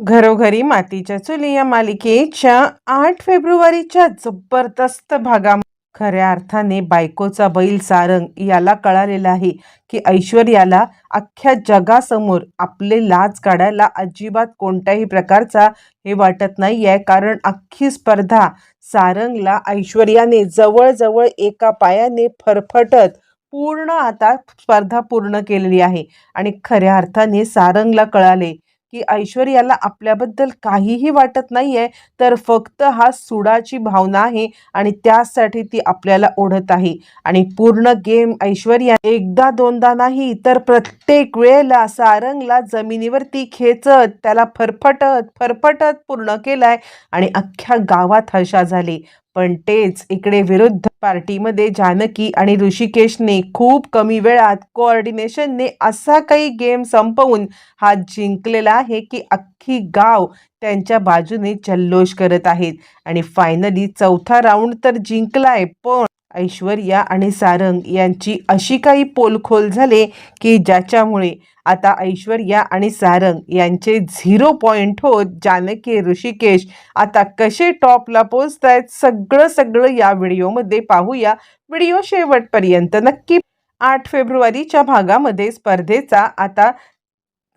घरोघरी मातीच्या चुली या मालिकेच्या आठ फेब्रुवारीच्या जबरदस्त भागामध्ये खऱ्या अर्थाने बायकोचा बैल सारंग याला कळालेला आहे की ऐश्वर्याला अख्ख्या जगासमोर आपले लाज काढायला अजिबात कोणत्याही प्रकारचा हे वाटत नाही आहे कारण अख्खी स्पर्धा सारंगला ऐश्वर्याने जवळजवळ एका पायाने फरफटत पूर्ण आता स्पर्धा पूर्ण केलेली आहे. आणि खऱ्या अर्थाने सारंगला कळाले की ऐश्वर्याला आपल्याबद्दल काहीही वाटत नाही आहे तर फक्त हा सुडाची भावना आहे आणि त्यासाठी ती आपल्याला ओढत आहे. आणि पूर्ण गेम ऐश्वर्या एकदा दोनदा नाही तर प्रत्येक वेळेला सारंगला जमिनीवरती खेचत त्याला फरफटत फरफटत पूर्ण केलाय आणि अख्ख्या गावात हशा झाली. पण तेच इकडे विरुद्ध पार्टीमध्ये जानकी आणि ऋषिकेशने खूप कमी वेळात कोऑर्डिनेशनने असा काही गेम संपवून हा जिंकलेला आहे की अख्खी गाव त्यांच्या बाजूने जल्लोष करत आहेत. आणि फायनली चौथा राऊंड तर जिंकलाय पण ऐश्वर्या आणि सारंग यांची अशी काही पोलखोल झाले की ज्याच्यामुळे आता ऐश्वर्या आणि सारंग यांचे झिरो पॉईंट होत जानकी ऋषिकेश आता कसे टॉपला पोचत आहेत सगळं सगळं या व्हिडिओमध्ये पाहूया. व्हिडिओ शेवटपर्यंत नक्की आठ फेब्रुवारीच्या भागामध्ये स्पर्धेचा आता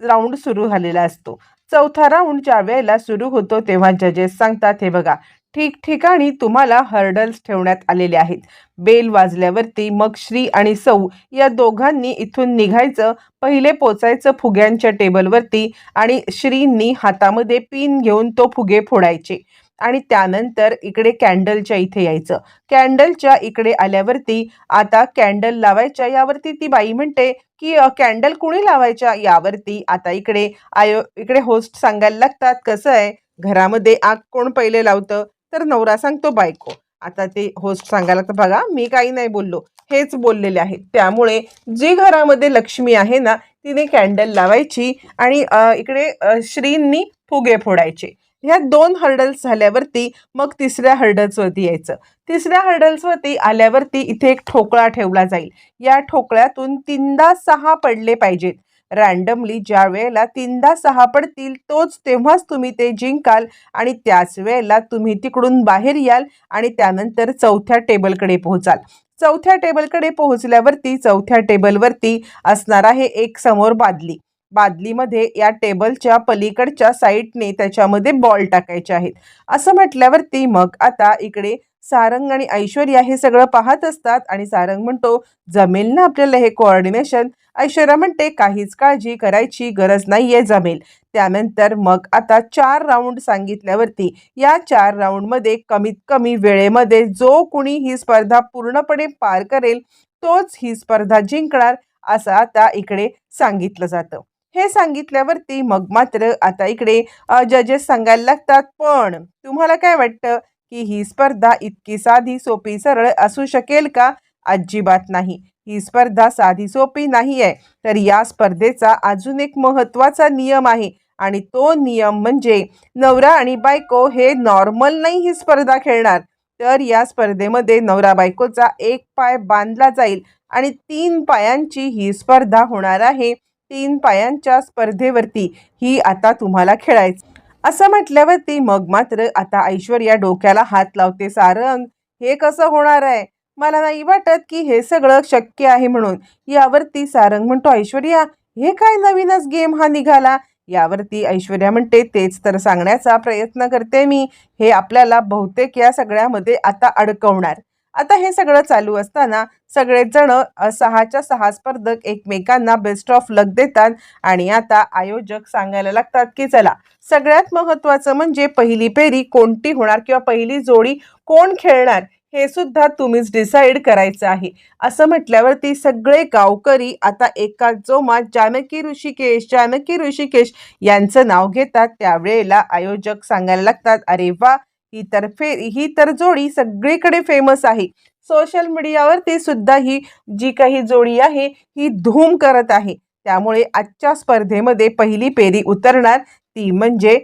राऊंड सुरू झालेला असतो. चौथा राऊंड ज्या वेळेला सुरू होतो तेव्हा जजेस सांगतात हे बघा ठिकठिकाणी तुम्हाला हर्डल्स ठेवण्यात आलेले आहेत. बेल वाजल्यावरती मग श्री आणि सौ या दोघांनी इथून निघायचं पहिले पोचायचं फुग्यांच्या टेबलवरती आणि श्रींनी हातामध्ये पिन घेऊन तो फुगे फोडायचे. आणि त्यानंतर इकडे कॅन्डलच्या इथे यायचं. कॅन्डलच्या इकडे आल्यावरती आता कॅन्डल लावायच्या यावरती ती बाई म्हणते की कॅन्डल कुणी लावायच्या? यावरती आता इकडे आयो इकडे होस्ट सांगायला लागतात कसं आहे? घरामध्ये आग कोण पहिले लावतं? तर नवरा सांगतो बायको. आता ते होस्ट सांगायला तर बघा मी काही नाही बोललो हेच बोललेले आहेत. त्यामुळे जी घरामध्ये लक्ष्मी आहे ना तिने कॅन्डल लावायची आणि इकडे श्रींनी फुगे फोडायचे. ह्या दोन हर्डल्स झाल्यावरती मग तिसऱ्या हर्डल्सवरती यायचं. तिसऱ्या हर्डल्सवरती आल्यावरती इथे एक ठोकळा ठेवला जाईल. या ठोकळ्यातून तीनदा सहा पडले पाहिजेत. रॅन्डमली ज्या वेळेला तीनदा सहा पडतील तोच तेव्हाच तुम्ही ते जिंकाल आणि त्याच वेळेला तुम्ही तिकडून बाहेर याल आणि त्यानंतर चौथ्या टेबलकडे पोहोचाल. चौथ्या टेबलकडे पोहोचल्यावरती चौथ्या टेबलवरती असणार आहे एक समोर बादली. बादलीमध्ये या टेबलच्या पलीकडच्या साईडने त्याच्यामध्ये बॉल टाकायचे आहेत. असं म्हटल्यावरती मग आता इकडे सारंग आणि ऐश्वर्या हे सगळं पाहत असतात आणि सारंग म्हणतो जमेल ना आपल्याला हे कोऑर्डिनेशन ऐश्वर्या म्हणते काहीच काळजी करायची गरज नाहीये जमेल. त्यानंतर मग आता चार राऊंड सांगितल्यावरती या चार राऊंडमध्ये कमीत कमी वेळेमध्ये जो कुणी ही स्पर्धा पूर्णपणे पार करेल तोच ही स्पर्धा जिंकणार असं आता इकडे सांगितलं जातं. हे सांगितल्यावरती मग मात्र आता इकडे जजेस सांगायला लागतात पण तुम्हाला काय वाटतं? की ही स्पर्धा इतकी साधी सोपी सरळ असू शकेल का? अजिबात नाही. ही स्पर्धा साधी सोपी नाही आहे तर या स्पर्धेचा अजून एक महत्त्वाचा नियम आहे आणि तो नियम म्हणजे नवरा आणि बायको हे नॉर्मल नाही ही स्पर्धा खेळणार. तर या स्पर्धेमध्ये नवरा बायकोचा एक पाय बांधला जाईल आणि तीन पायांची ही स्पर्धा होणार आहे. तीन पायांच्या स्पर्धेवरती ही आता तुम्हाला खेळायची असं म्हटल्यावरती मग मात्र आता ऐश्वर्या डोक्याला हात लावते सारंग हे कसं होणार आहे? मला नाही वाटत की हे सगळं शक्य आहे म्हणून. यावरती सारंग म्हणतो ऐश्वर्या हे काय नवीनच गेम हा निघाला? यावरती ऐश्वर्या म्हणते तेच तर सांगण्याचा प्रयत्न करते मी. हे आपल्याला बहुतेक या सगळ्यामध्ये आता अडकवणार. आता हे सगळं चालू असताना सगळेच जण सहाच्या सहा स्पर्धक एकमेकांना बेस्ट ऑफ लक देतात आणि आता आयोजक सांगायला लागतात की चला सगळ्यात महत्त्वाचं म्हणजे पहिली पेरी कोणती होणार किंवा पहिली जोडी कोण खेळणार हे सुद्धा तुम्हीच डिसाईड करायचं आहे. असं म्हटल्यावरती सगळे गावकरी आता एका जोमात जानकी ऋषिकेश जानकी ऋषिकेश यांचं नाव घेतात. त्यावेळेला आयोजक सांगायला लागतात अरे वा ही तर फे ही तर जोडी सगळीकडे फेमस आहे. सोशल मीडियावरती सुद्धा ही जी काही जोडी आहे ही धूम करत आहे. त्यामुळे आजच्या स्पर्धेमध्ये पहिली पेरी उतरणार ती म्हणजे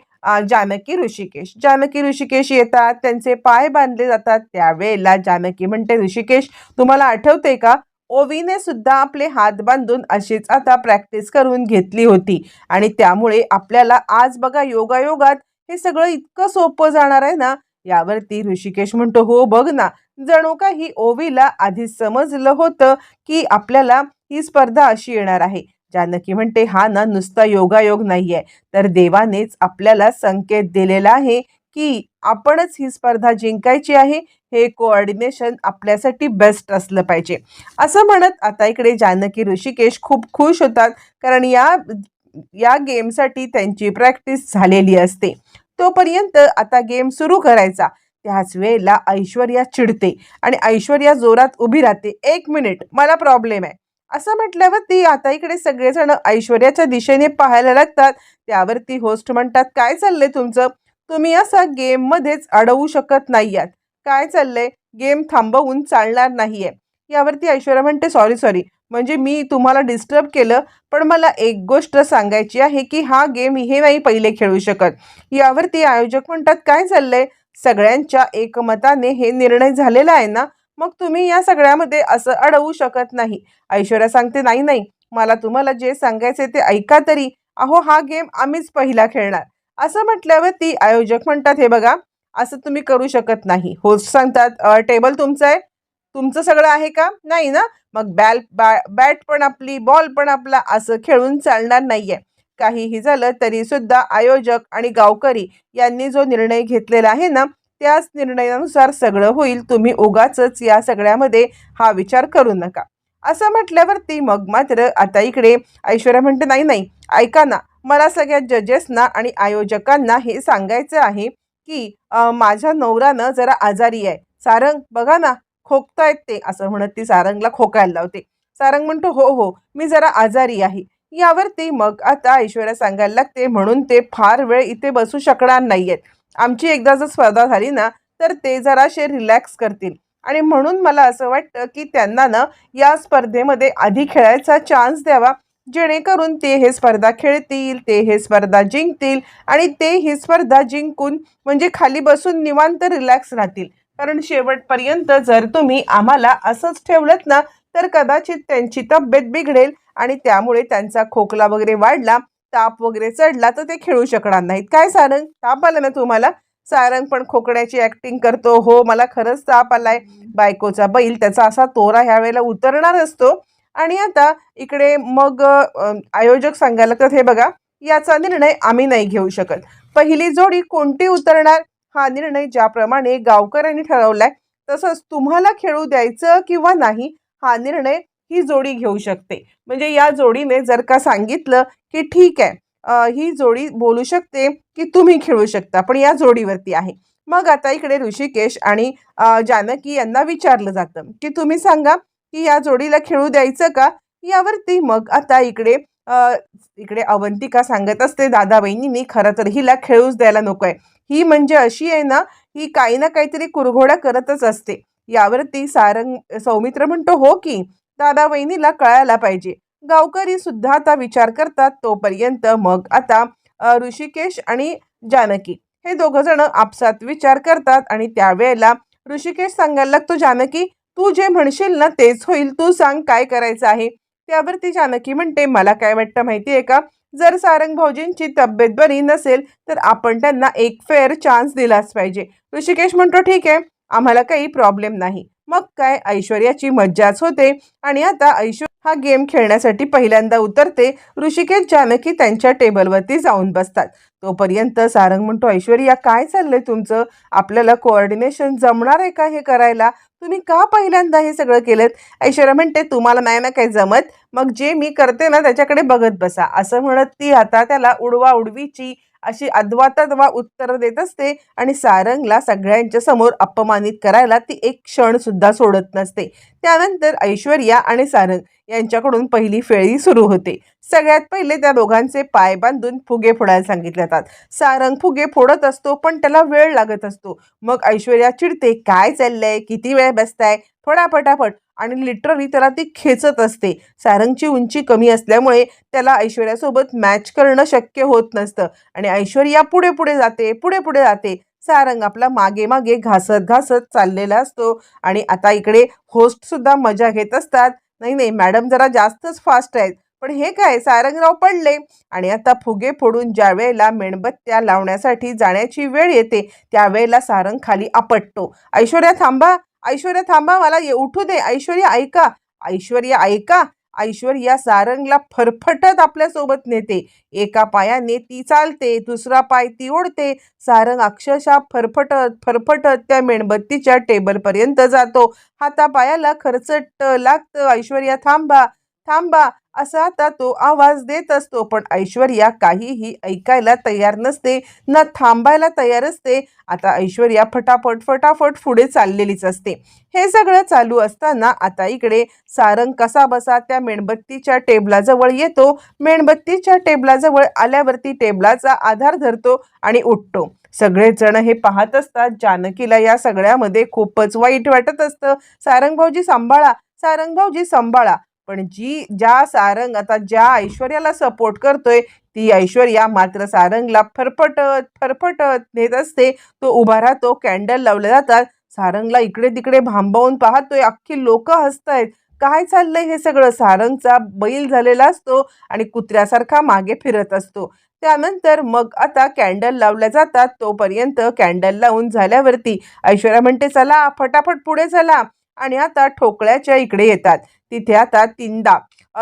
जानकी ऋषिकेश. जानकी ऋषिकेश येतात त्यांचे पाय बांधले जातात त्यावेळेला जानकी म्हणते ऋषिकेश तुम्हाला आठवते का? ओवीने सुद्धा आपले हात बांधून अशीच आता प्रॅक्टिस करून घेतली होती. आणि त्यामुळे आपल्याला आज बघा योगायोगात हे सगळं इतकं सोपं जाणार आहे ना? यावरती ऋषिकेश म्हणतो हो बघ ना जणू का ही ओवीला आधीच समजलं होतं की आपल्याला ही स्पर्धा अशी येणार आहे. जानकी म्हणते हा ना नुसता योगायोग नाही आहे तर देवानेच आपल्याला संकेत दिलेला आहे की आपणच ही स्पर्धा जिंकायची आहे. हे कोऑर्डिनेशन आपल्यासाठी बेस्ट असलं पाहिजे. असं म्हणत आता इकडे जानकी ऋषिकेश खूप खुश होतात कारण या या गेमसाठी त्यांची प्रॅक्टिस झालेली असते. तोपर्यंत आता गेम सुरू करायचा. त्याच वेळेला ऐश्वर्या चिडते आणि ऐश्वर्या जोरात उभी राहते. एक मिनिट मला प्रॉब्लेम आहे. असं म्हटल्यावर ती आता इकडे सगळेजण ऐश्वर्याच्या दिशेने पाहायला लागतात. त्यावरती होस्ट म्हणतात काय चाललंय तुमचं? तुम्ही असं गेममध्येच अडवू शकत नाही आहात काय चाललंय? गेम थांबवून चालणार नाहीये. यावरती ऐश्वर्या म्हणते सॉरी सॉरी म्हणजे मी तुम्हाला डिस्टर्ब केलं पण मला एक गोष्ट सांगायची आहे की हा गेम हे नाही पहिले खेळू शकत. यावरती आयोजक म्हणतात काय चाललंय? सगळ्यांच्या एकमताने हे निर्णय झालेला आहे ना? मग तुम्ही या सगळ्यामध्ये असं अडवू शकत नाही. ऐश्वर्या सांगते नाही नाही. मला तुम्हाला जे सांगायचे ते ऐका तरी. अहो हा गेम आम्हीच पहिला खेळणार. असं म्हटल्यावर ती आयोजक म्हणतात हे बघा असं तुम्ही करू शकत नाही. होस्ट सांगतात टेबल तुमचं आहे. तुमचं सगळं आहे का? नाही ना? मग बॅल बॅ बॅट पण आपली बॉल पण आपला असं खेळून चालणार नाहीये. काहीही झालं तरी सुद्धा आयोजक आणि गावकरी यांनी जो निर्णय घेतलेला आहे ना त्याच निर्णयानुसार सगळं होईल. तुम्ही उगाच या सगळ्यामध्ये हा विचार करू नका. असं म्हटल्यावरती मग मात्र आता इकडे ऐश्वर्या म्हणते नाही नाही ऐका ना मला सगळ्या जजेसना आणि आयोजकांना हे सांगायचं आहे की माझ्या नवऱ्यानं जरा आजारी आहे. सारंग बघा ना खोकतायत ते असं म्हणत ती सारंगला खोकायला लावते. सारंग म्हणतो हो हो मी जरा आजारी आहे. यावरती मग आता ऐश्वर्या सांगायला लागते म्हणून ते फार वेळ इथे बसू शकणार नाहीयेत. आमची एकदा जर स्पर्धा झाली ना तर ते जराशे रिलॅक्स करतील. आणि म्हणून मला असं वाटतं की त्यांना ना या स्पर्धेमध्ये आधी खेळायचा चान्स द्यावा. जेणेकरून ते हे स्पर्धा खेळतील ते हे स्पर्धा जिंकतील आणि ते ही स्पर्धा जिंकून म्हणजे खाली बसून निवांत रिलॅक्स राहतील. कारण शेवटपर्यंत जर तुम्ही आम्हाला असंच ठेवलं ना तर कदाचित त्यांची तब्येत बिघडेल आणि त्यामुळे त्यांचा खोकला वगैरे वाढला ताप वगैरे चढला तर ते खेळू शकणार नाहीत. काय सारंग? ताप आला ना तुम्हाला? सारंग पण खोकड्याची ऍक्टिंग करतो. हो मला खरंच ताप आलाय. बायकोचा बैल त्याचा असा तोरा ह्या वेळेला उतरणार असतो. आणि आता इकडे मग आयोजक सांगायला तर हे बघा याचा निर्णय आम्ही नाही घेऊ शकत. पहिली जोडी कोणती उतरणार? हा निर्णय ज्याप्रमाणे गावकऱ्यांनी ठरवलाय तसंच तुम्हाला खेळू द्यायचं किंवा नाही हा निर्णय ही जोडी घेऊ शकते. म्हणजे या जोडीने जर का सांगितलं की ठीक आहे ही जोडी बोलू शकते की तुम्ही खेळू शकता पण या जोडीवरती आहे. मग आता इकडे ऋषिकेश आणि जानकी यांना विचारलं जातं की तुम्ही सांगा की या जोडीला खेळू द्यायचं का? यावरती मग आता इकडे इकडे अवंतिका सांगत असते दादा बहिणींनी खरं तर हिला खेळूच द्यायला नको आहे ही म्हणजे अशी आहे ना ही काही ना काहीतरी कुरघोडा करतच असते. यावरती सारंग सौमित्र म्हणतो हो की दादा वहिनीला कळायला पाहिजे. गावकरी सुद्धा आता विचार करतात तोपर्यंत मग आता ऋषिकेश आणि जानकी. हे दोघं जण आपसात विचार करतात आणि त्यावेळेला ऋषिकेश सांगायला लागतो जानकी तू जे म्हणशील ना तेच होईल. तू सांग काय करायचं आहे? त्यावरती जानकी म्हणते मला काय वाटतं माहिती आहे का? जर सारंग भाऊजींची तब्येत बरी नसेल तर आपण त्यांना एक फेअर चान्स दिलाच पाहिजे. ऋषिकेश म्हणतो ठीक आहे आम्हाला काही प्रॉब्लेम नाही. मग काय? ऐश्वर्याची मज्जाच होते. आणि आता ऐश्वर हा गेम खेळण्यासाठी पहिल्यांदा उतरते. ऋषिकेश जानकी त्यांच्या टेबलवरती जाऊन बसतात. तोपर्यंत सारंग म्हणतो ऐश्वर्या काय चाललंय तुमचं? आपल्याला कोऑर्डिनेशन जमणार आहे का हे करायला? तुम्ही का पहिल्यांदा हे सगळं केलं ऐश्वर्या म्हणते तुम्हाला नाही ना काही जमत? मग जे मी करते ना त्याच्याकडे बघत बसा. असं म्हणत ती आता त्याला उडवा उडवीची अशी अद्वातद्वा उत्तर देत असते आणि सारंगला सगळ्यांच्या समोर अपमानित करायला ती एक क्षण सुद्धा सोडत नसते. त्यानंतर ऐश्वर्या आणि सारंग यांच्याकडून पहिली फेळी सुरू होते. सगळ्यात पहिले त्या दोघांचे पाय बांधून फुगे फोडायला सांगितले जातात. सारंग फुगे फोडत असतो पण त्याला वेळ लागत असतो. मग ऐश्वर्या चिडते काय चाललंय? किती वेळ बसताय? फोडा पटापट आणि लिटरली त्याला ती खेचत असते. सारंगची उंची कमी असल्यामुळे त्याला ऐश्वर्यासोबत मॅच करणं शक्य होत नसतं. आणि ऐश्वर्या पुढे पुढे जाते पुढे पुढे जाते. सारंग आपला मागे मागे घासत घासत चाललेला असतो. आणि आता इकडे होस्ट सुद्धा मजा घेत असतात. नाही नाही मॅडम जरा जास्तच फास्ट आहेत. पण हे काय सारंगराव पडले. आणि आता फुगे फोडून ज्या वेळेला मेणबत्त्या लावण्यासाठी जाण्याची वेळ येते त्यावेळेला सारंग खाली आपटतो. ऐश्वर्या थांबा ऐश्वर्या थांबा मला ये- उठू दे. ऐश्वर्या ऐका. ऐश्वर्या ऐका. ऐश्वर्या सारंगला फरफटत आपल्यासोबत नेते. एका पायाने ती चालते दुसरा पाय ती ओढते. सारंग अक्षरशः फरफटत फरफटत त्या मेणबत्तीच्या टेबलपर्यंत जातो. हातापायाला खरचट लागतं. ऐश्वर्या थांबा. थांबा असा आता तो आवाज देत असतो. पण ऐश्वर्या काहीही ऐकायला तयार नसते ना थांबायला तयार असते. आता ऐश्वर्या फटाफट फटाफट पुढे चाललेलीच असते. हे सगळं चालू असताना आता इकडे सारंग कसा बसा त्या मेणबत्तीच्या टेबलाजवळ येतो. मेणबत्तीच्या टेबलाजवळ आल्यावरती टेबलाचा आधार धरतो आणि उठतो. सगळेजण हे पाहत असतात. जानकीला या सगळ्यामध्ये खूपच वाईट वाटत असतं. सारंग भाऊजी सांभाळा सारंग भाऊजी सांभाळा. पण जी ज्या सारंग आता ज्या ऐश्वर्याला सपोर्ट करतोय ती ऐश्वर्या मात्र सारंगला फरफटत फरफटत नेत असते. तो उभा राहतो कॅन्डल लावले जातात. सारंगला इकडे तिकडे भांबवून पाहतोय. अख्खी लोक हसतायत. काय चाललंय हे सगळं? सारंगचा बैल झालेला असतो आणि कुत्र्यासारखा मागे फिरत असतो. त्यानंतर मग आता कॅन्डल लावल्या जातात. तोपर्यंत कॅन्डल लावून झाल्यावरती ऐश्वर्या म्हणते चला फटाफट पुढे चला. आणि आता ठोकळ्याच्या इकडे येतात. तिथे आता तीनदा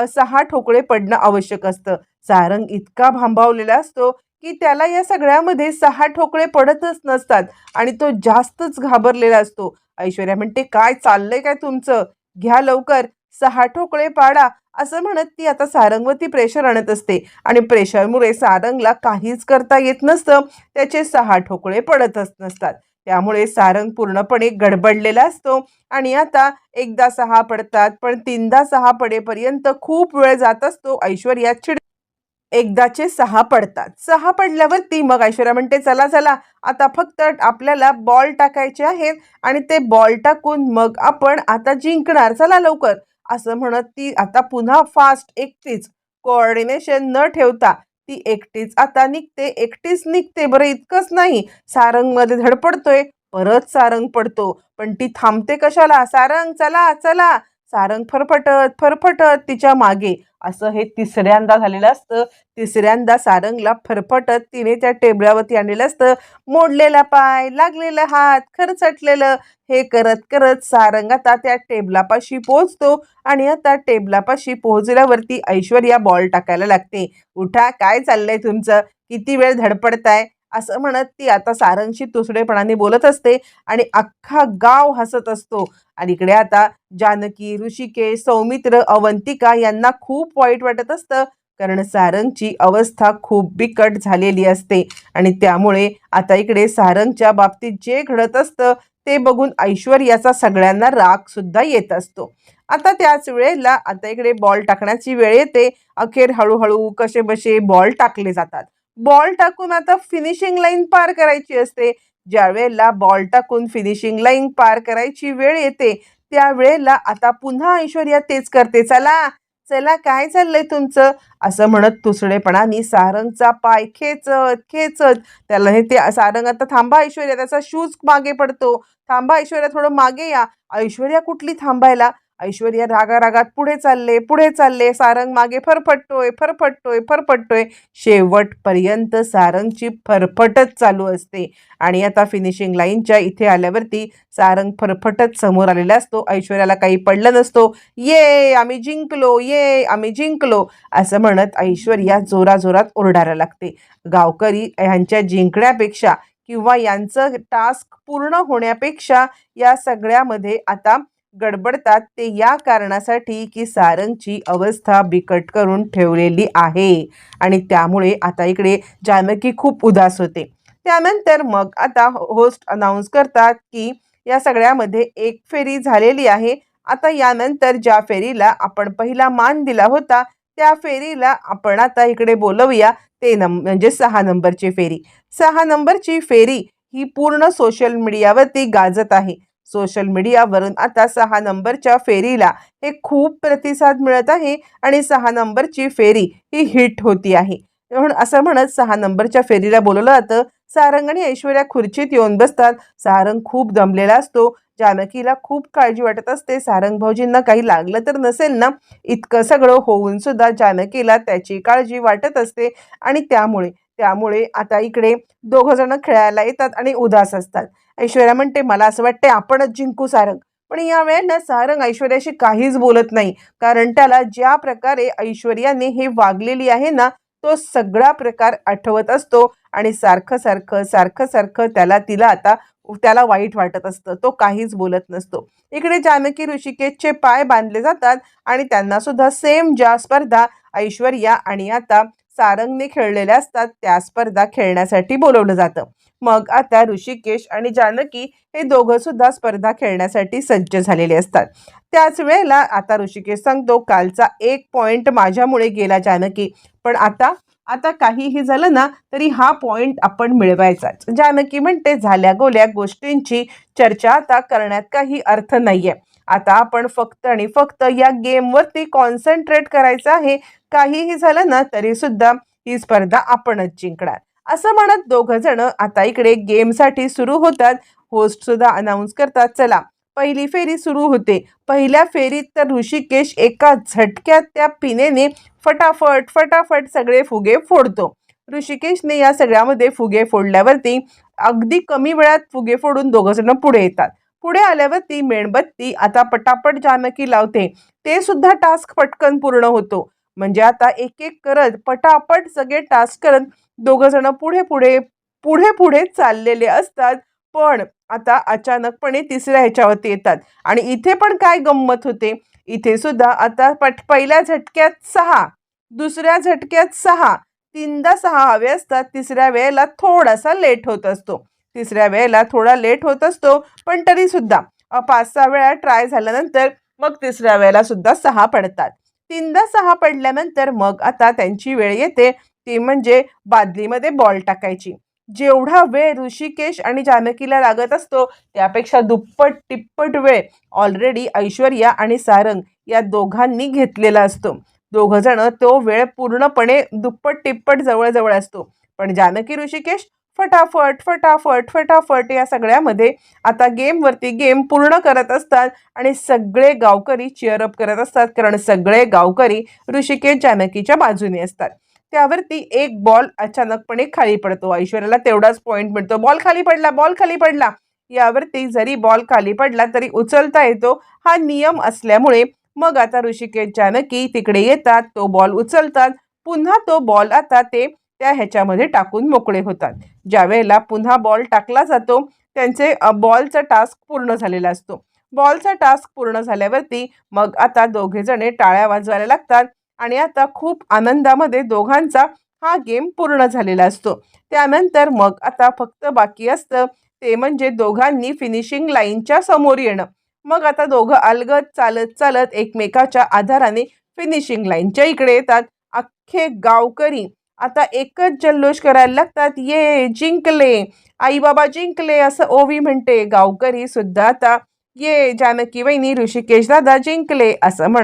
सहा ठोकळे पडणं आवश्यक असतं. सारंग इतका भांबावलेला असतो की त्याला या सगळ्यामध्ये सहा ठोकळे पडतच नसतात आणि तो जास्तच घाबरलेला असतो. ऐश्वर्या म्हणते काय चाललंय काय तुमचं? घ्या लवकर. सहा ठोकळे पाडा. असं म्हणत ती आता सारंगवरती प्रेशर आणत असते आणि प्रेशरमुळे सारंगला काहीच करता येत नसतं. त्याचे सहा ठोकळे पडतच नसतात. त्यामुळे सारंग पूर्णपणे गडबडलेला असतो. आणि आता एकदा सहा पडतात पण तीनदा सहा पडेपर्यंत खूप वेळ जात असतो ऐश्वर्या चिड एकदाचे सहा पडतात. सहा पडल्यावरती मग ऐश्वर्या म्हणते चला चला आता फक्त आपल्याला बॉल टाकायचे आहेत आणि ते बॉल टाकून मग आपण आता जिंकणार. चला लवकर. असं म्हणत ती आता पुन्हा फास्ट एकटीच कोऑर्डिनेशन न ठेवता ती एकटीच. आता निघते एकटीच निघते. बरं इतकंच नाही. सारंगमध्ये धडपडतोय परत सारंग पडतो. पण ती थांबते कशाला? सारंग चला चला. सारंग फरफटत फरफटत तिच्यामागे. असं हे तिसऱ्यांदा झालेलं असतं. तिसऱ्यांदा सारंगला फरफटत तिने त्या टेबलावरती आणलेलं असतं. मोडलेला पाय लागलेला हात खरचटलेलं. हे करत करत सारंग आता त्या टेबलापाशी पोहोचतो आणि आता टेबलापाशी पोहोचल्यावरती ऐश्वर्या बॉल टाकायला लागते. उठा काय चाललंय तुमचं? किती वेळ धडपडताय? असं म्हणत ती आता सारंगशी तुसडेपणाने बोलत असते आणि अख्खा गाव हसत असतो. आणि इकडे आता जानकी ऋषिकेश सौमित्र अवंतिका यांना खूप वाईट वाटत असतं. कारण सारंगची अवस्था खूप बिकट झालेली असते. आणि त्यामुळे आता इकडे सारंगच्या बाबतीत जे घडत असतं ते बघून ऐश्वर्याचा सगळ्यांना राग सुद्धा येत असतो. आता त्याच वेळेला आता इकडे बॉल टाकण्याची वेळ येते. अखेर हळूहळू कसे बसे बॉल टाकले जातात. बॉल टाकून आता फिनिशिंग लाईन पार करायची असते. ज्या वेळेला बॉल टाकून फिनिशिंग लाईन पार करायची वेळ येते त्यावेळेला आता पुन्हा ऐश्वर्या तेच करते. चला चला काय चाललंय तुमचं? असं म्हणत तुसडेपणाने सारंगचा पाय खेचत खेचत. त्याला हे ते सारंग आता थांबा ऐश्वर्या त्याचा शूज मागे पडतो. थांबा ऐश्वर्या थोडं मागे या. ऐश्वर्या कुठली थांबायला? ऐश्वर्या रागा रागात पुढे चालले पुढे चालले. सारंग मागे फरफटतोय फरफटतोय फरफटतोय. शेवटपर्यंत सारंगची फरफटच चालू असते. आणि आता फिनिशिंग लाईनच्या इथे आल्यावरती सारंग फरफटत समोर आलेला असतो. ऐश्वर्याला काही पडलं नसतो. ये आम्ही जिंकलो ये आम्ही जिंकलो असं म्हणत ऐश्वर्या जोराजोरात ओरडायला लागते. गावकरी ह्यांच्या जिंकण्यापेक्षा किंवा यांचं टास्क पूर्ण होण्यापेक्षा या सगळ्यामध्ये आता गडबडतात ते या कारणासाठी की सारंगची अवस्था बिकट करून ठेवलेली आहे. आणि त्यामुळे आता इकडे जानकी खूप उदास होते. त्यानंतर मग आता होस्ट अनाऊन्स करतात की या सगळ्यामध्ये एक फेरी झालेली आहे. आता यानंतर ज्या फेरीला आपण पहिला मान दिला होता त्या फेरीला आपण आता इकडे बोलवूया. ते नं म्हणजे सहा नंबरची फेरी. सहा नंबरची फेरी ही पूर्ण सोशल मीडियावरती गाजत आहे. सोशल मीडियावरून. आता सहा नंबरच्या फेरीला हे खूप प्रतिसाद मिळत आहे आणि सहा नंबरची फेरी ही हिट होती आहे. म्हणून असं म्हणत सहा नंबरच्या फेरीला बोलवलं जातं. सारंग आणि ऐश्वर्या खुर्चीत येऊन बसतात. सारंग खूप दमलेला असतो. जानकीला खूप काळजी वाटत असते. सारंग भाऊजींना काही लागलं तर नसेल ना? इतकं सगळं होऊन सुद्धा जानकीला त्याची काळजी वाटत असते आणि त्यामुळे त्यामुळे आता इकडे दोघं जण खेळायला येतात आणि उदास असतात. ऐश्वर्या म्हणते मला असं वाटते आपणच जिंकू सारंग. पण या वेळेला सारंग ऐश्वर्याशी काहीच बोलत नाही. कारण त्याला ज्या प्रकारे ऐश्वर्याने हे वागलेली आहे ना तो सगळा प्रकार आठवत असतो आणि सारखं सारखं सारखं सारखं त्याला तिला आता त्याला वाईट वाटत असतं. तो काहीच बोलत नसतो. इकडे जानकी ऋषिकेशचे पाय बांधले जातात आणि त्यांना सुद्धा सेम ज्या स्पर्धा ऐश्वर्या आणि आता सारंगने खेळलेल्या असतात त्या स्पर्धा खेळण्यासाठी बोलवलं जातं. मग आता ऋषिकेश आणि जानकी हे दोघं सुद्धा स्पर्धा खेळण्यासाठी सज्ज झालेले असतात. त्याच वेळेला आता ऋषिकेश सांगतो कालचा एक पॉइंट माझ्यामुळे गेला जानकी. पण आता आता काहीही झालं ना तरी हा पॉइंट आपण मिळवायचाच. जानकी म्हणते झाल्या गोल्या गोष्टींची चर्चा आता करण्यात काही अर्थ नाहीये. आता आपण फक्त आणि फक्त या गेमवरती कॉन्सन्ट्रेट करायचं आहे काहीही झालं ना तरी सुद्धा ही स्पर्धा आपणच जिंकणार. असं म्हणत दोघं जण आता इकडे गेमसाठी सुरू होतात. होस्ट सुद्धा अनाऊन्स करतात चला पहिली फेरी सुरू होते. पहिल्या फेरीत तर ऋषिकेश एका झटक्यात त्या पिनेने फटाफट फटाफट सगळे फुगे फोडतो. ऋषिकेशने या सगळ्यामध्ये फुगे फोडल्यावरती अगदी कमी वेळात फुगे फोडून दोघंजणं पुढे येतात. पुढे आल्यावरती मेणबत्ती आता पटापट जानकी लावते. ते सुद्धा टास्क पटकन पूर्ण होतो. म्हणजे आता एक एक करत पटापट सगळे टास्क करत दोघं जण पुढे पुढे पुढे पुढे चाललेले असतात. पण आता अचानकपणे तिसऱ्या ह्याच्यावरती येतात. आणि इथे पण काय गंमत होते? इथे सुद्धा आता पट पहिल्या झटक्यात सहा दुसऱ्या झटक्यात सहा तीनदा सहा हवे असतात. तिसऱ्या वेळेला थोडासा लेट होत असतो. तिसऱ्या वेळेला थोडा लेट होत असतो पण तरीसुद्धा पाच सहा वेळा ट्राय झाल्यानंतर मग तिसऱ्या वेळेला सुद्धा सहा पडतात. तीनदा सहा पडल्यानंतर मग आता त्यांची वेळ येते. ती म्हणजे बादलीमध्ये बॉल टाकायची. जेवढा वेळ ऋषिकेश आणि जानकीला लागत असतो त्यापेक्षा दुप्पट तिप्पट वेळ ऑलरेडी ऐश्वर्या आणि सारंग या दोघांनी घेतलेला असतो. दोघं जण तो वेळ पूर्णपणे दुप्पट तिप्पट जवळजवळ असतो. पण जानकी ऋषिकेश फटाफट फटाफट फटाफट या सगळ्यामध्ये आता गेमवरती गेम पूर्ण करत असतात आणि सगळे गावकरी चिअरअप करत असतात कारण सगळे गावकरी ऋषिकेश जानकीच्या बाजूने असतात. त्यावरती एक बॉल अचानकपणे खाली पडतो. ऐश्वर्याला तेवढाच पॉईंट मिळतो. बॉल खाली पडला बॉल खाली पडला. यावरती जरी बॉल खाली पडला तरी उचलता येतो. हा नियम असल्यामुळे मग आता ऋषिकेश जानकी तिकडे येतात तो बॉल उचलतात. पुन्हा तो बॉल आता ते त्या ह्याच्यामध्ये टाकून मोकळे होतात. ज्या वेळेला पुन्हा बॉल टाकला जातो त्यांचे बॉलचा टास्क पूर्ण झालेला असतो. बॉलचा टास्क पूर्ण झाल्यावरती मग आता दोघे जणे टाळ्या वाजवायला लागतात आणि आता खूप आनंदामध्ये दोघांचा हा गेम पूर्ण झालेला असतो. त्यानंतर मग आता फक्त बाकी असतं ते म्हणजे दोघांनी फिनिशिंग लाईनच्या समोर येणं. मग आता दोघं अलगत चालत चालत एकमेकाच्या आधाराने फिनिशिंग लाईनच्या इकडे येतात. अख्खे गावकरी आता एकच जल्लोष करायला लागतात. ये जिंकले. आई बाबा जिंकले असं ओवी म्हणते. गावकरी सुद्धा आता ये जानकी वहिनी ऋषिकेश दादा जिंकले असं म्हण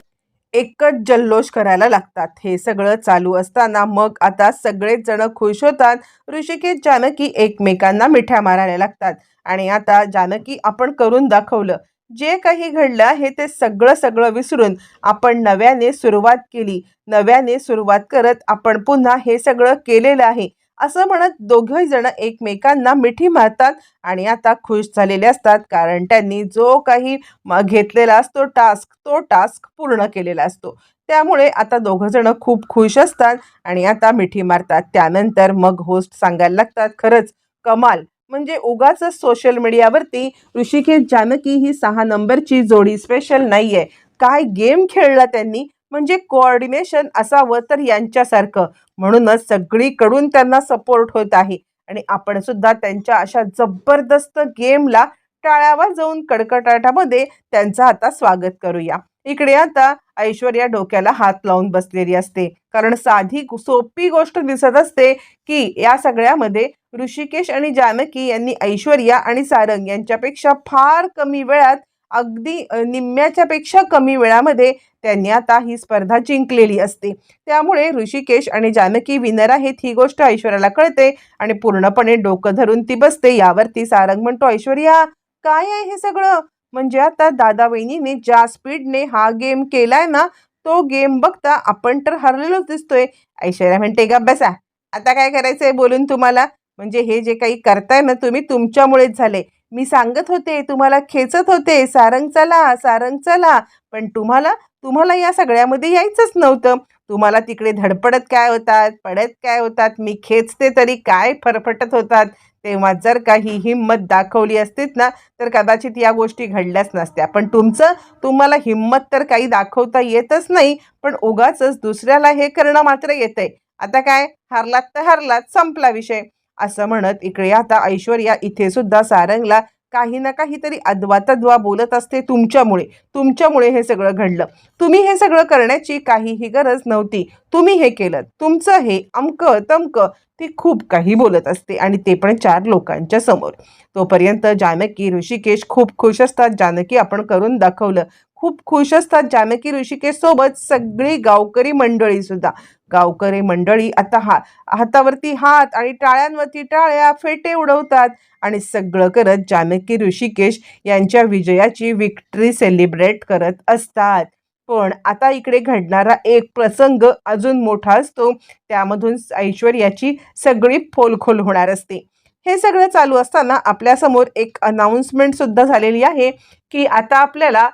एकच जल्लोष करायला लागतात. हे सगळं चालू असताना मग आता सगळेच जण खुश होतात. ऋषिकेश जानकी एकमेकांना मिठ्या मारायला लागतात. आणि आता जानकी आपण करून दाखवलं. जे काही घडलं आहे ते सगळं सगळं विसरून आपण नव्याने सुरुवात केली. नव्याने सुरुवात करत आपण पुन्हा हे सगळं केलेलं आहे. असं म्हणत दोघंही जण एकमेकांना मिठी मारतात आणि आता खुश झालेले असतात कारण त्यांनी जो काही घेतलेला असतो टास्क तो टास्क पूर्ण केलेला असतो. त्यामुळे आता दोघं जण खूप खुश असतात आणि आता मिठी मारतात. त्यानंतर मग होस्ट सांगायला लागतात. खरंच कमाल. म्हणजे उगाच सोशल मीडियावरती ऋषिकेश जानकी ही सहा नंबरची जोडी स्पेशल नाही आहे काय गेम खेळला त्यांनी? म्हणजे कोऑर्डिनेशन असावं तर यांच्यासारखं. म्हणूनच सगळीकडून त्यांना सपोर्ट होत आहे. आणि आपण सुद्धा त्यांच्या अशा जबरदस्त गेमला टाळ्यावर जाऊन कडकडाटामध्ये त्यांचं आता स्वागत करूया. इकडे आता ऐश्वर्या डोक्याला हात लावून बसलेली असते. कारण साधी सोपी गोष्ट दिसत असते की या सगळ्यामध्ये ऋषिकेश आणि जानकी यांनी ऐश्वर्या आणि सारंग यांच्यापेक्षा फार कमी वेळात अगदी निम्म्याच्या पेक्षा कमी वेळामध्ये त्यांनी आता ही स्पर्धा जिंकलेली असते. त्यामुळे ऋषिकेश आणि जानकी विनर आहेत ही गोष्ट ऐश्वर्याला कळते आणि पूर्णपणे डोकं धरून ती बसते. यावरती सारंग म्हणतो ऐश्वर्या काय आहे हे सगळं? म्हणजे आता दादा वहिनीने ज्या स्पीडने हा गेम केलाय ना तो गेम बघता आपण तर हरलेलोच दिसतोय. ऐश्वर्या म्हणते का बसा आता काय करायचंय बोलून तुम्हाला? म्हणजे हे जे काही करताय ना तुम्ही तुमच्यामुळेच झाले मी सांगत होते तुम्हाला खेचत होते सारंग चला सारंग चला पण तुम्हाला तुम्हाला या सगळ्यामध्ये यायचंच नव्हतं. तुम्हाला तिकडे धडपडत काय होतात पडत काय होतात मी खेचते तरी काय फरफटत होतात? तेव्हा जर काही हिंमत दाखवली असतीत ना तर कदाचित या गोष्टी घडल्याच नसत्या. पण तुमचं तुम्हाला हिंमत तर काही दाखवता येतच नाही पण उगाच दुसऱ्याला हे करणं मात्र येतंय. आता काय? हरलात तर हरलात संपला विषय. असं म्हणत इकडे आता ऐश्वर्या इथे सुद्धा सारंगला काही ना काहीतरी अद्वातद्वा बोलत असते तुमच्यामुळे. तुमच्यामुळे हे सगळं घडलं. तुम्ही हे सगळं करण्याची काहीही गरज नव्हती. तुम्ही हे केलं. तुमचं हे अमक तमक ती खूप काही बोलत असते आणि ते पण चार लोकांच्या समोर. तोपर्यंत जानकी ऋषिकेश खूप खुश असतात. जानकी आपण करून दाखवलं. खूप खुश असतात जानकी ऋषिकेश सोबत सगळी गावकरी मंडळी सुद्धा. गावकरी मंडळी आता हा हातावरती हात आणि टाळ्यांवरती टाळ्या फेटे उडवतात आणि सगळं करत जानकी ऋषिकेश यांच्या विजयाची विक्ट्री सेलिब्रेट करत असतात. पण आता इकडे घडणारा एक प्रसंग अजून मोठा असतो. त्यामधून ऐश्वर्याची सगळी फोलखोल होणार असते. हे सगळं चालू असताना आपल्यासमोर एक अनाऊन्समेंट सुद्धा झालेली आहे की आता आपल्याला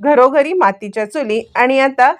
घरोघरी मातीच्या चुली आणि आता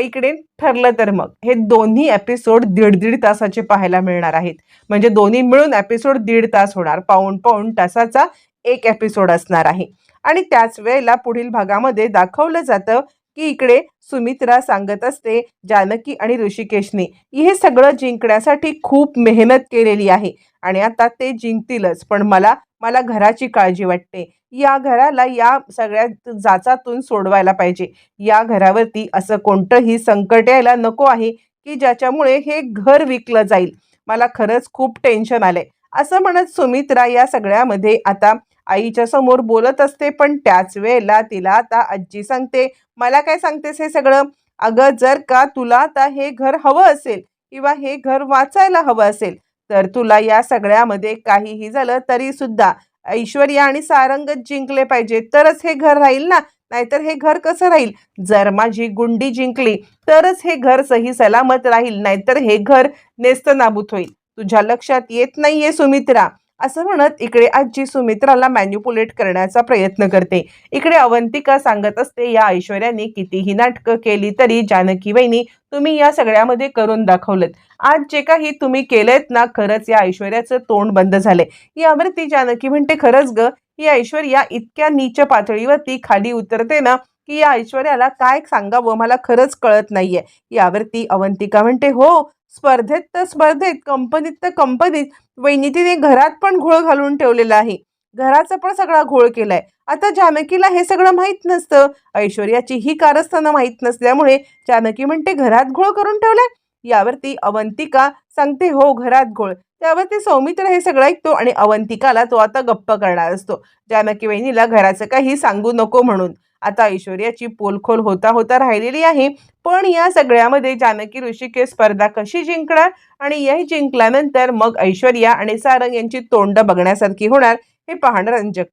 इकडे ठरलं तर मग. हे दोन्ही एपिसोड दीड दीड तासाचे पाहायला मिळणार आहेत. म्हणजे दोन्ही मिळून एपिसोड दीड तास होणार. पाऊण पाऊण तासाचा एक एपिसोड असणार आहे. आणि त्याच वेळेला पुढील भागामध्ये दाखवलं जातं की इकडे सुमित्रा सांगत असते जानकी आणि ऋषिकेशने. हे सगळं जिंकण्यासाठी खूप मेहनत केलेली आहे. आणि आता ते जिंकतीलच. पण मला मला घराची काळजी वाटते. या घराला या सगळ्या जाचातून सोडवायला पाहिजे. या घरावरती असं कोणतंही संकट यायला नको आहे की ज्याच्यामुळे हे घर विकलं जाईल. मला खरंच खूप टेन्शन आलंय. असं म्हणत सुमित्रा या सगळ्यामध्ये आता आईच्या समोर बोलत असते पण त्याच वेळेला तिला आता आजी सांगते मला काय सांगतेस हे सगळं? अगं जर का तुला आता हे घर हवं असेल किंवा हे घर वाचायला हवं असेल तर तुला या सगळ्यामध्ये काहीही झालं तरी सुद्धा ऐश्वर्या आणि सारंगच जिंकले पाहिजे. तरच हे घर राहील ना? नाहीतर हे घर कसं राहील? जर माझी गुंडी जिंकली तरच हे घर सही सलामत राहील. नाहीतर हे घर नेस्तनाबूत होईल. तुझ्या लक्षात येत नाहीये सुमित्रा. असं म्हणत इकडे आजी सुमित्राला मॅन्युपुलेट करण्याचा प्रयत्न करते. इकडे अवंतिका सांगत असते या ऐश्वर्याने कितीही नाटकं केली तरी जानकी वहिनी तुम्ही या सगळ्यामध्ये करून दाखवलं आज जे काही तुम्ही केलेत ना खरंच या ऐश्वर्याचं तोंड बंद झालंय. यावरती जानकी म्हणते खरंच ग ही ऐश्वर्या इतक्या नीच पातळीवरती खाली उतरते ना की या ऐश्वर्याला काय सांगावं मला खरंच कळत नाहीये. यावरती अवंतिका म्हणते हो स्पर्धेत तर स्पर्धेत कंपनीत तर कंपनीत वैनितीने घरात पण घोळ घालून ठेवलेला आहे. घराचा पण सगळा घोळ केलाय. आता जानकीला हे सगळं माहीत नसतं. ऐश्वर्याची ही कारस्थानं माहीत नसल्यामुळे जानकी म्हणते घरात घोळ करून ठेवलाय? यावरती अवंतिका सांगते हो घरात घोळ. त्यावरती सौमित्र हे सगळं ऐकतो आणि अवंतिकाला तो आता गप्प करणार असतो. जानकी वहिनीला घराचं काही सांगू नको म्हणून. आता ऐश्वर्याची पोलखोल होता होता राहिलेली आहे. पण या सगळ्यामध्ये जानकी ऋषिकेश स्पर्धा कशी जिंकणार? आणि याही जिंकल्यानंतर मग ऐश्वर्या आणि सारंग यांची तोंड बघण्यासारखी होणार हे पाहणं रंजक.